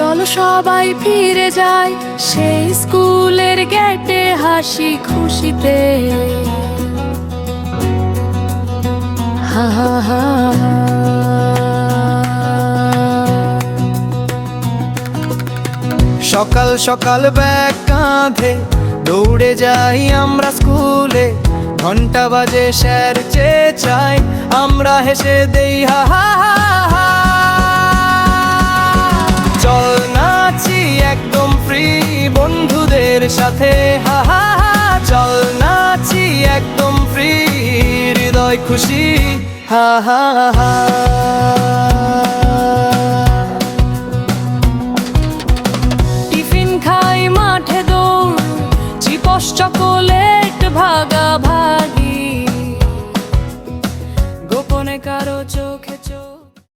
চলো সবাই ফিরে যাই সেই স্কুলের গেটে হাসি খুশিতে। হা হা হা। সকাল সকাল ব্যাগ কাঁধে দৌড়ে যাই আমরা স্কুলে। ঘণ্টা বাজে স্যার চেয়ে চাই আমরা হেসে দেই হা হা হা। বন্ধুদের সাথে, হা হা হা, চল নাচি একদম ফ্রি হৃদয় খুশি, হা হা হা। টিফিন খাই মাঠে দৌড়, চিপস চকোলেট ভাগা ভাগি গোপনে কারও চোখে চোখ